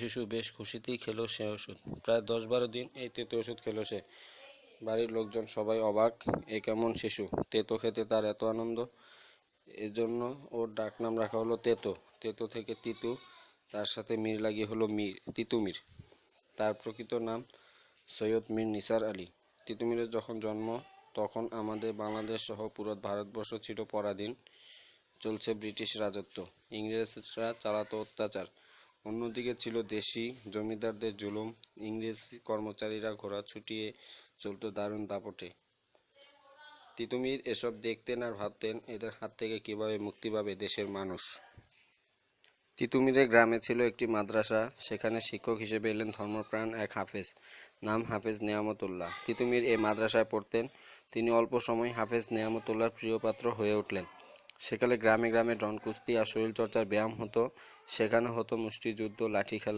শিশু বেশ খুশিতেই খেলো সে ওষুধ। প্রায় দশ বারো দিন এই তেতো ওষুধ খেলো সে। বাড়ির লোকজন সবাই অবাক, এ কেমন শিশু? তেতো খেতে তার এত আনন্দ? এজন্য ওর ডাকনাম রাখা হলো তেতো। তেতো থেকে তিতু, তার সাথে মির লাগিয়ে হলো মীর তিতুমির তার প্রকৃত নাম সৈয়দ মীর নিসার আলী। তিতুমিরের যখন জন্ম, তখন আমাদের বাংলাদেশ সহ পুরো ভারতবর্ষ ছিল পরাধীন। চলছে ব্রিটিশ রাজত্ব। ইংরেজরা চালাতো অত্যাচার। অন্যদিকে ছিল দেশি জমিদারদের জুলুম, ইংরেজ কর্মচারীরা ঘোড়া ছুটিয়ে চলত দারুণ দাপটে। তিতুমির এসব দেখতেন আর ভাবতেন এদের হাত থেকে কীভাবে মুক্তি পাবে দেশের মানুষ। তিতুমিরের গ্রামে ছিল একটি মাদ্রাসা, সেখানে শিক্ষক হিসেবে এলেন ধর্মপ্রাণ এক হাফেজ, নাম হাফেজ নেয়ামতুল্লাহ। তিতুমির এই মাদ্রাসায় পড়তেন, তিনি অল্প সময় হাফেজ নেয়ামতুল্লাহর প্রিয়পাত্র হয়ে উঠলেন। সেকালে গ্রামে গ্রামে ডন কুস্তি আর শরীরচর্চার ব্যায়াম হতো। শেখানো হতো মুষ্টিযুদ্ধ লাঠি খেলা।